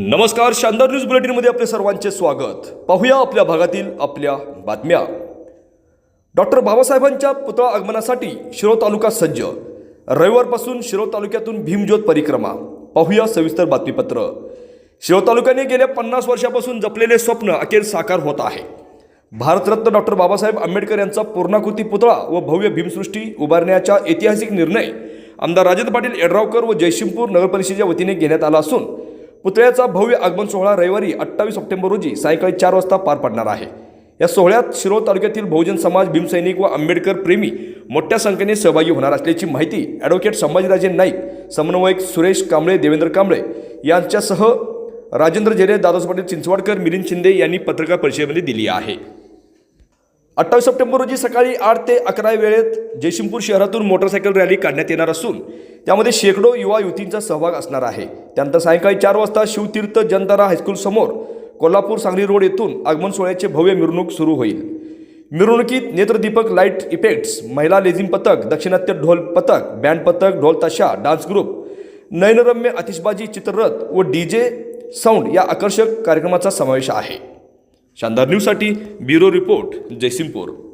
नमस्कार शानदार न्यूज बुलेटिनमध्ये आपले सर्वांचे स्वागत. पाहूया आपल्या भागातील आपल्या बातम्या. डॉक्टर बाबासाहेबांच्या पुतळा आगमनासाठी शिरो तालुका सज्ज. रविवारपासून शिरो तालुक्यातून भीमज्योत परिक्रमा. पाहूया सविस्तर बातमीपत्र. शिरो तालुक्याने गेल्या पन्नास वर्षापासून जपलेले स्वप्न अखेर साकार होत आहे. भारतरत्न डॉक्टर बाबासाहेब आंबेडकर यांचा पूर्णाकृती पुतळा व भव्य भीमसृष्टी उभारण्याचा ऐतिहासिक निर्णय आमदार राजेंद्र पाटील एडरावकर व जयसिंगपूर नगरपरिषदेच्या वतीने घेण्यात आला असून पुतळ्याचा भव्य आगमन सोहळा रविवारी अठ्ठावीस सप्टेंबर रोजी सायंकाळी चार वाजता पार पडणार आहे. या सोहळ्यात शिरोळ तालुक्यातील बहुजन समाज भीमसैनिक व आंबेडकर प्रेमी मोठ्या संख्येने सहभागी होणार असल्याची माहिती ॲडव्होकेट संभाजीराजे नाईक समन्वयक सुरेश कांबळे देवेंद्र कांबळे यांच्यासह राजेंद्र जेरे दादासाहेब पाटील चिंचवाडकर मिलिंद शिंदे यांनी पत्रकार परिषदेमध्ये दिली आहे. अठ्ठावीस सप्टेंबर रोजी सकाळी आठ ते अकरा वेळेत जयसिंगपूर शहरातून मोटरसायकल रॅली काढण्यात येणार असून त्यामध्ये शेकडो युवा युवतींचा सहभाग असणार आहे. त्यानंतर सायंकाळी चार वाजता शिवतीर्थ जनतारा हायस्कूल समोर कोल्हापूर सांगली रोड येथून आगमन सोहळ्याचे भव्य मिरवणूक सुरू होईल. मिरवणुकीत नेत्रदीपक लाइट इफेक्ट्स महिला लेझिम पथक दक्षिणात्य ढोल पथक बँड पथक ढोल ताशा डान्स ग्रुप नयनरम्य आतिषबाजी चित्ररथ व डी जे साऊंड या आकर्षक कार्यक्रमाचा समावेश आहे. शानदार न्यूजसाठी ब्युरो रिपोर्ट जयसिंगपूर.